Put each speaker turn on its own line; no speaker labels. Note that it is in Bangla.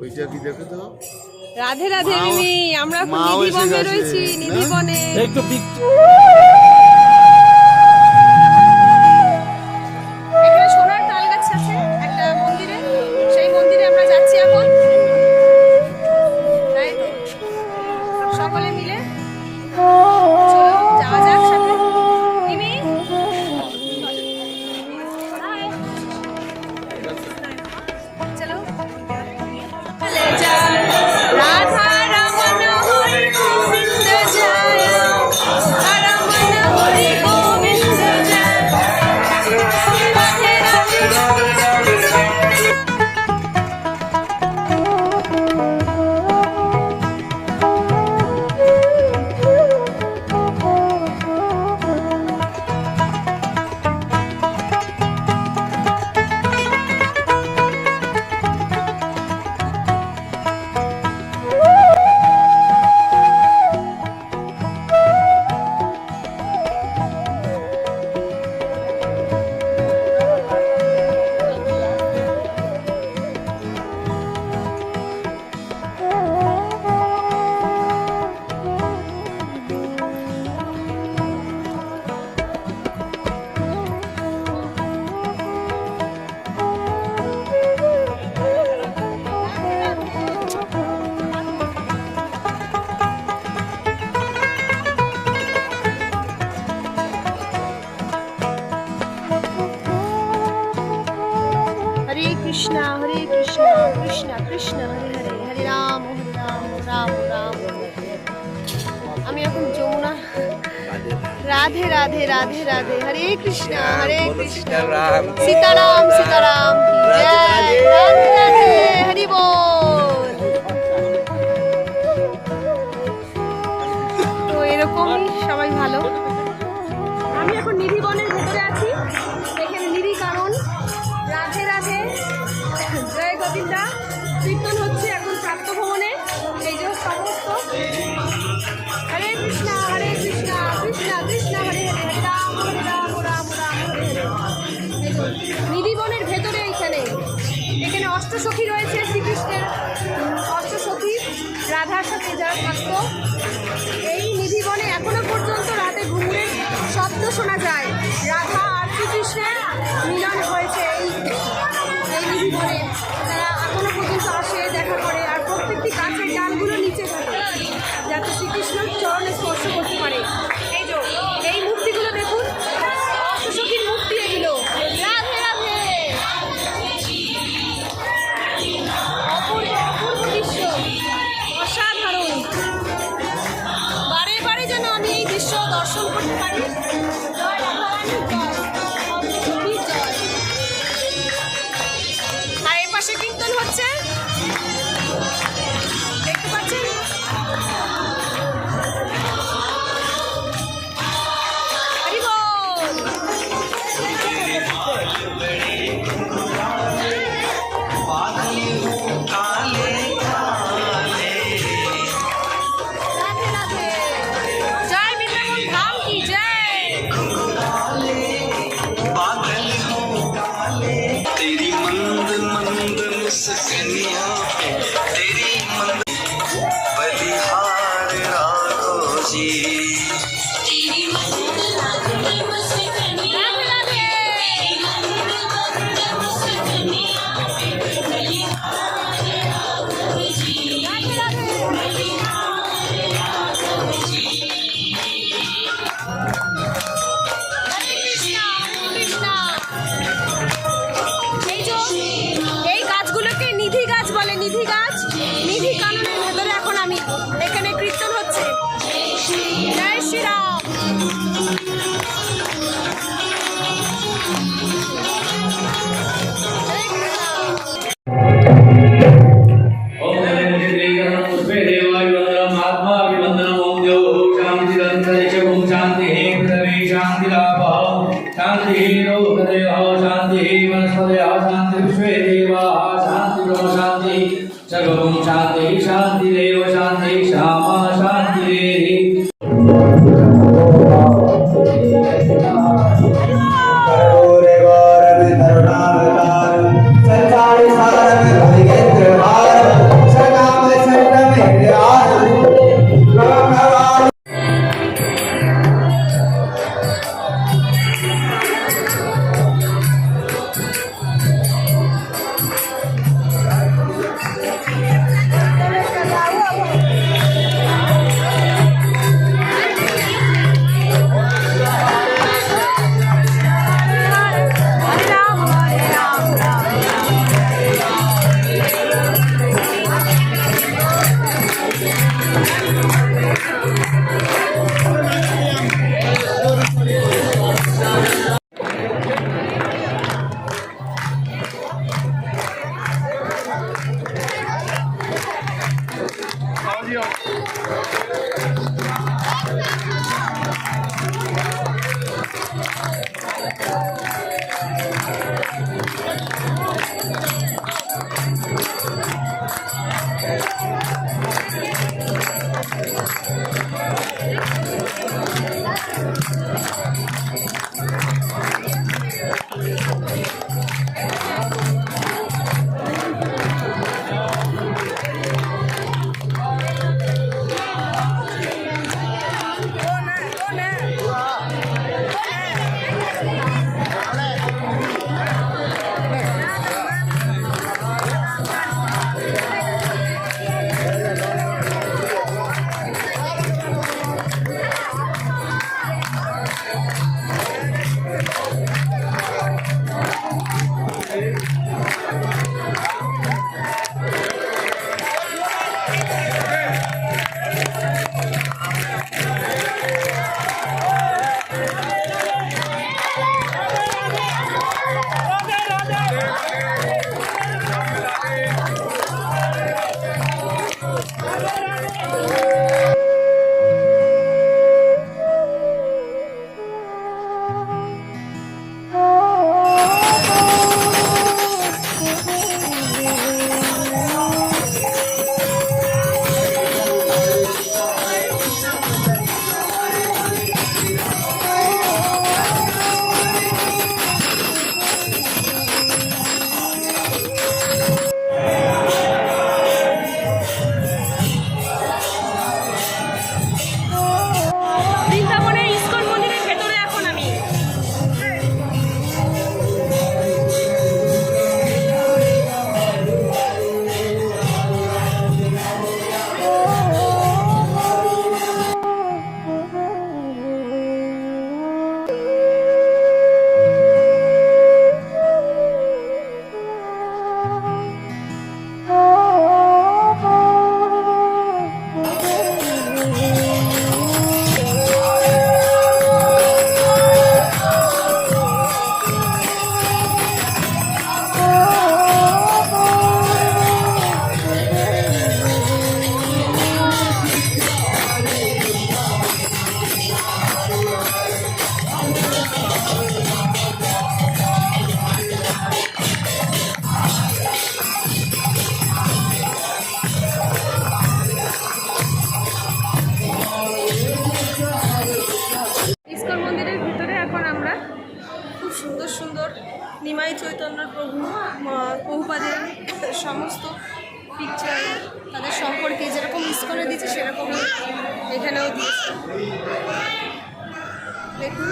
ওইটা কি দেখো তো?
রাধে রাধে আমরা নিধি বনে রয়েছি নিধি হ্যাঁ? বনে।
একটু
Hare Krishna, Krishna Krishna, Hare Hare, Hare Ram, Hare Ram, Ram Ram. আমি এখন যমুনা রাধে রাধে রাধে রাধে হরে কৃষ্ণ হরে কৃষ্ণ সীতারাম সীতারাম জয় রাধে রাধে হরি বল অষ্টসখী রয়েছে।
Yeah. शांति हे पृथ्वी शांति लाभ शांति हे लोक देव
शांति हे Dion. Thank you. সুন্দর সুন্দর নিমাই চৈতন্য প্রভু প্রভুপাদের সমস্ত পিকচার তাদের সম্পর্কে যেরকম মিস করে দিচ্ছে সেরকমই এখানেও দিয়েছে। দেখুন।